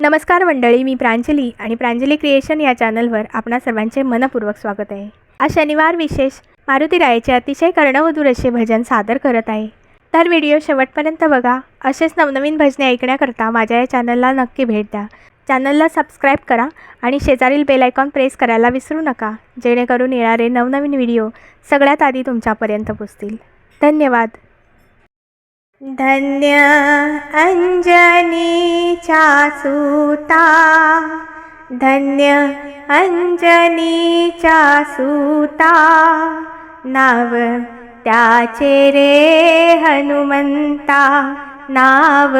नमस्कार मंडळी मी प्रांजली आणि प्रांजली क्रिएशन या चॅनलवर आपणा सर्वांचे मनपूर्वक स्वागत आहे. आज शनिवार विशेष मारुती रायचे अतिशय कर्णवधूर असे भजन सादर करत आहे. तर व्हिडिओ शेवटपर्यंत बघा. असेच नवनवीन भजने ऐकण्याकरता माझ्या या चॅनलला नक्की भेट द्या. चॅनलला सबस्क्राईब करा आणि शेजारील बेल आयकॉन प्रेस करायला विसरू नका जेणेकरून येणारे नवनवीन व्हिडिओ सगळ्यात आधी तुमच्यापर्यंत पोचतील. धन्यवाद. धन्य अंजनीच्या सूता धन्य अंजनीच्या सूता नाव त्याचे रे हनुमंता। नाव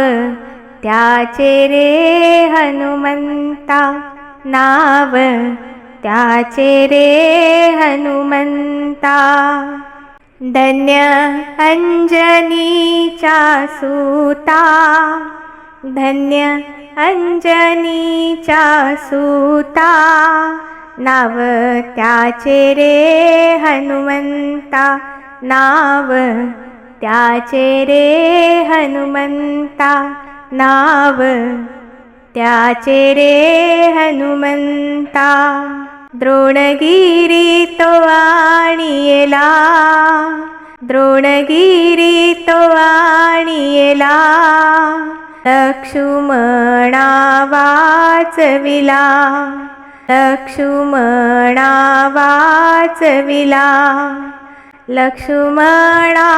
त्याचे रे हनुमंता। नाव त्याचे रे हनुमंता धन्य अंजनीच्या सूता धन्य अंजनीच्या सूता नाव त्याचे रे हनुमंता। नाव त्याचे रे हनुमंता। नाव त्याचे रे हनुमंता द्रोणगिरी तो आणियला द्रोणगिरी तो आणियला लक्ष्मणा वाचविला लक्ष्मणा वाचविला लक्ष्मणा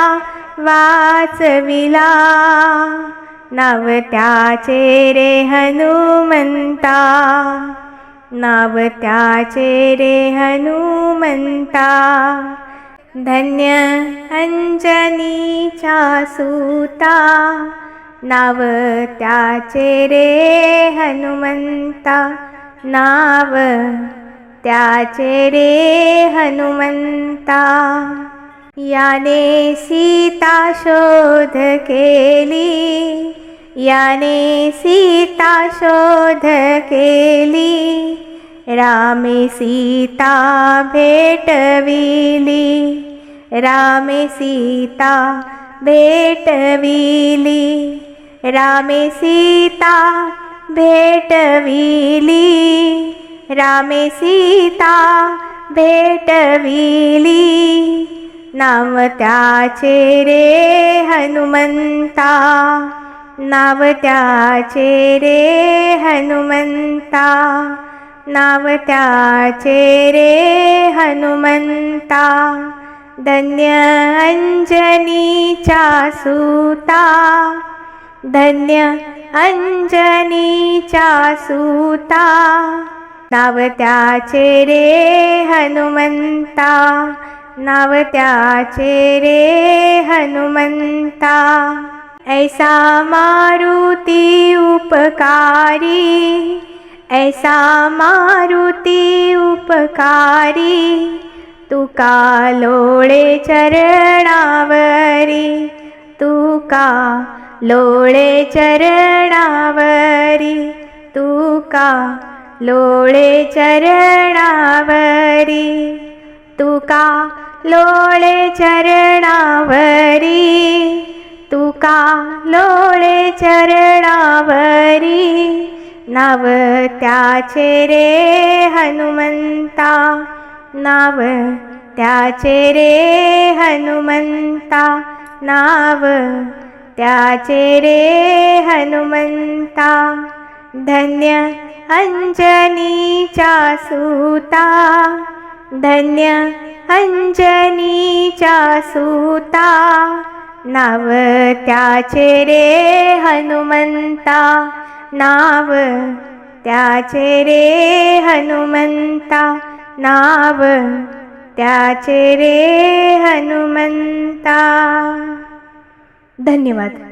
वाचविला नाव त्याचे रे हनुमंता नाव त्याचे रे हनुमंता. धन्य अंजनीच्या सूता. नाव त्याचे रे हनुमंता. नाव त्याचे रे हनुमंता. याने सीता शोध केली. याने सीता शोध केली. रामे सीता भेटविली। रामे सीता भेटविली। रामे सीता भेटविली। रामे सीता भेटविली। नाव त्याचे रे हनुमंता। नाव त्याचे रे हनुमंता। नाव त्याचे रे हनुमंता धन्य अंजनीचा सुता धन्य अंजनीचा सुता नाव त्याचे रे हनुमंता नाव त्याचे रे हनुमंता ऐसा मारुती उपकारी ऐसा मारुती उपकारी तुका लोळे चरणावरी तुका लोळे चरणावरी तुका लोळे चरणावरी तुका लोळे चरणावरी तुका लोळे चरणावरी नाव त्याचे रे हनुमंता. नाव त्याचे रे हनुमंता. नाव त्याचे रे हनुमंता. धन्य अंजनीच्या सूता. धन्य अंजनीच्या सूता. नाव त्याचे रे हनुमंता. नाव त्याचे रे हनुमंता नाव त्याचे रे हनुमंता. धन्यवाद.